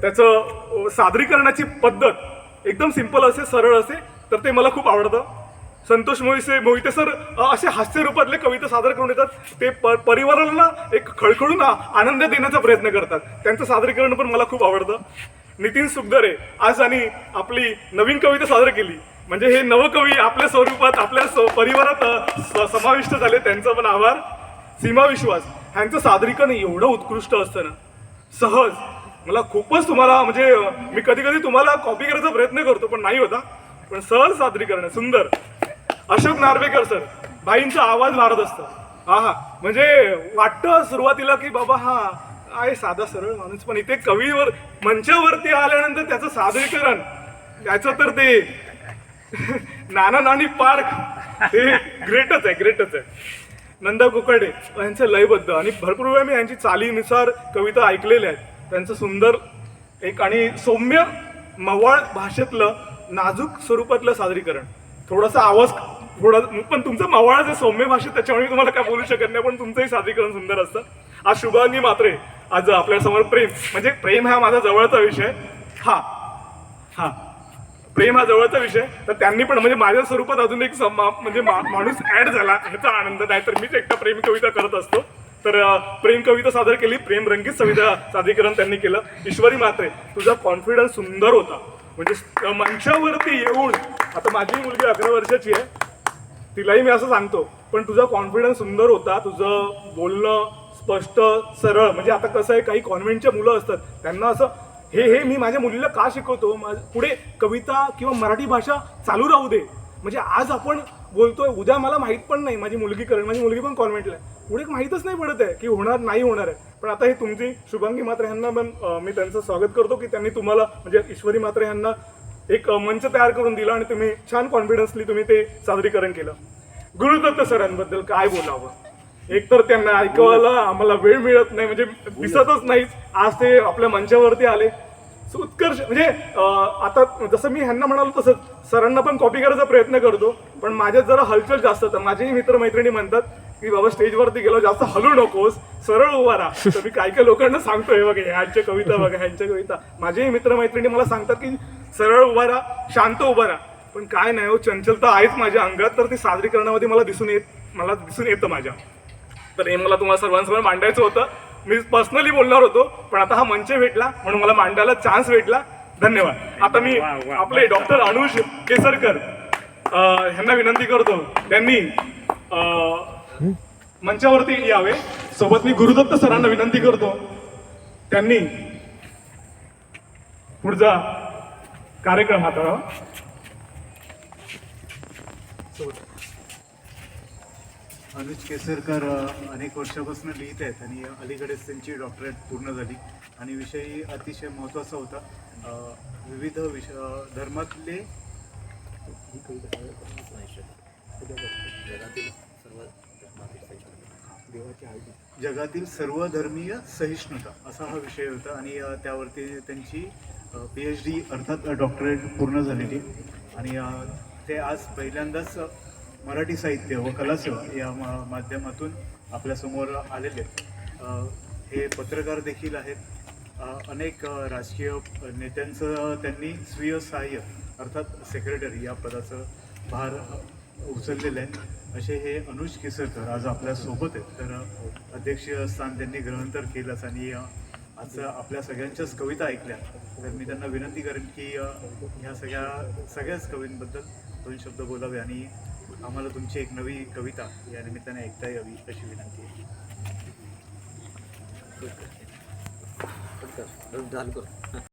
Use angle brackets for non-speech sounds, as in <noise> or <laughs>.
त्याचं सादरीकरणाची पद्धत एकदम सिंपल असे सरळ असे तर ते मला खूप आवडतं. संतोष मोहिसे मोहिते सर असे हास्य रूपातले कविता सादर करून येतात ते प परिवाराला एक खळखळून आनंद देण्याचा प्रयत्न करतात. त्यांचं सादरीकरण पण मला खूप आवडतं. नितीन सुखदरे आज आणि आपली नवीन कविता सादर केली. म्हणजे हे नवकवी आपल्या स्वरूपात आपल्या स- परिवारात स- समाविष्ट झाले. त्यांचा पण आभार. सीमा विश्वास ह्यांचं सादरीकरण एवढं उत्कृष्ट असतं ना. सहज मला खूपच तुम्हाला म्हणजे मी कधी कधी तुम्हाला कॉपी करायचा प्रयत्न करतो पण नाही होता. पण सहज सादरीकरण सुंदर. अशोक नार्वेकर सर भाईंचा आवाज मारत असतं. हा हा. म्हणजे वाटतं सुरुवातीला की बाबा हा आहे साधा सरळ माणूस पण इथे कवीवर मंचावरती आल्यानंतर त्याचं सादरीकरण त्याचं तर ते <laughs> नाना नानी पार्क हे ग्रेटच आहे ग्रेटच आहे. नंदा कुकडे यांचं लयबद्ध. आणि भरपूर वेळा मी यांची चालीनुसार कविता ऐकलेल्या आहेत. त्यांचं सुंदर एक आणि सौम्य मवाळ भाषेतलं नाजूक स्वरूपातलं सादरीकरण. थोडासा आवाज थोडा पण तुमचं मवाळ जे सौम्य भाषेत त्याच्यामुळे मी तुम्हाला काय बोलू शकत नाही पण तुमचंही सादरीकरण सुंदर असतं. आज शुभांगी मात्रे आज आपल्यासमोर प्रेम. म्हणजे प्रेम हा माझा जवळचा विषय. हा. हा. प्रेम हा जवळचा विषय. तर त्यांनी पण म्हणजे माझ्या स्वरूपात अजून एक म्हणजे मा- माणूस ऍड झाला ह्याचा आनंद. नाही तर मीच एकटा प्रेम कविता करत असतो. तर प्रेम कविता सादर केली. प्रेम रंगीत सविता सादरीकरण त्यांनी केलं. ईश्वरी मात्रे तुझा कॉन्फिडन्स सुंदर होता. म्हणजे मंचावरती येऊन आता माझी मुलगी अकरा वर्षाची आहे. तिलाही मी असं सांगतो पण तुझा कॉन्फिडन्स सुंदर होता. तुझं बोलणं स्पष्ट सरळ म्हणजे आता कसं आहे काही कॉन्व्हेंटच्या मुलं असतात. त्यांना असं हे हे मी माझ्या मुलीला का शिकवतो? पुढे कविता किंवा मराठी भाषा चालू राहू दे. म्हणजे आज आपण बोलतोय उद्या मला माहीत पण नाही माझी मुलगी करेल माझी मुलगी पण कॉन्व्हेंटला आहे. पुढे माहीतच नाही पडत आहे की होणार नाही होणार आहे. पण आता हे तुमची शुभांगी मात्रे यांना पण मी त्यांचं स्वागत करतो की त्यांनी तुम्हाला म्हणजे ईश्वरी मात्रे यांना एक मंच तयार करून दिला आणि तुम्ही छान कॉन्फिडन्सली तुम्ही ते सादरीकरण केलं. गुरुदत्त सरांबद्दल काय बोलावं? एकतर त्यांना ऐकवायला आम्हाला वेळ मिळत नाही म्हणजे दिसतच नाही आज ते आपल्या मंचावरती आले. उत्कर्ष म्हणजे आता जसं मी ह्यांना म्हणालो तसंच सरांना पण कॉपी करायचा प्रयत्न करतो. पण माझ्यात जरा हलचल जास्त तर माझेही मित्रमैत्रिणी म्हणतात की बाबा स्टेजवरती गेलो जास्त हलू नकोस. सरळ उभा राहा. <laughs> तर मी काही काही लोकांना सांगतोय बघा ह्यांच्या कविता बघा ह्यांच्या कविता. माझेही मित्रमैत्रिणी मला सांगतात की सरळ उभा राहा शांत उभा राहा. पण काय नाही हो चंचलता आहेच माझ्या अंगात तर ती सादरीकरणामध्ये मला दिसून येत मला दिसून येतं माझ्या. तर हे मला तुम्हाला सर्वांसमोर मांडायचं होतं. मी पर्सनली बोलणार होतो पण आता हा मंच भेटला म्हणून मला मांडायला चान्स भेटला. धन्यवाद. आता मी आपले डॉक्टर अनुज केसरकर ह्यांना विनंती करतो. त्यांनी मंचावरती यावे. सोबत मी गुरुदत्त सरांना विनंती करतो. त्यांनी पुढचा कार्यक्रम हाताळावा. अनुज केसरकर अनेक वर्षापासून लिहित आहेत आणि अलीकडेच त्यांची डॉक्टरेट पूर्ण झाली. आणि विषयी अतिशय महत्त्वाचा होता. विविध विष धर्मातले जगातील सर्व धर्मीय सहिष्णुता असा हा विषय होता. आणि त्यावरती त्यांची पी एच डी अर्थात डॉक्टरेट पूर्ण झालेली. आणि ते आज पहिल्यांदाच मराठी साहित्य व कलासेवा या मा- माध्यमातून आपल्यासमोर आलेले आहेत. हे पत्रकार देखील आहेत. अनेक राजकीय नेत्यांचं त्यांनी स्वीय सहाय्य अर्थात सेक्रेटरी या पदाचं भार उचललेलं आहे. असे हे अनुज केसरकर आज आपल्यासोबत आहेत. तर अध्यक्षीय स्थान त्यांनी ग्रहण तर केलंच आणि आज आपल्या सगळ्यांच्याच कविता ऐकल्या. तर मी त्यांना विनंती करेन की ह्या सगळ्या सगळ्याच कवींबद्दल दोन शब्द बोलावे आणि आम्हाला तुमची एक नवी कविता या निमित्ताने ऐकता यावी अशी विनंती आहे. झालं